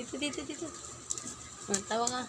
Dito, dito, dito. Oh, tawa ka.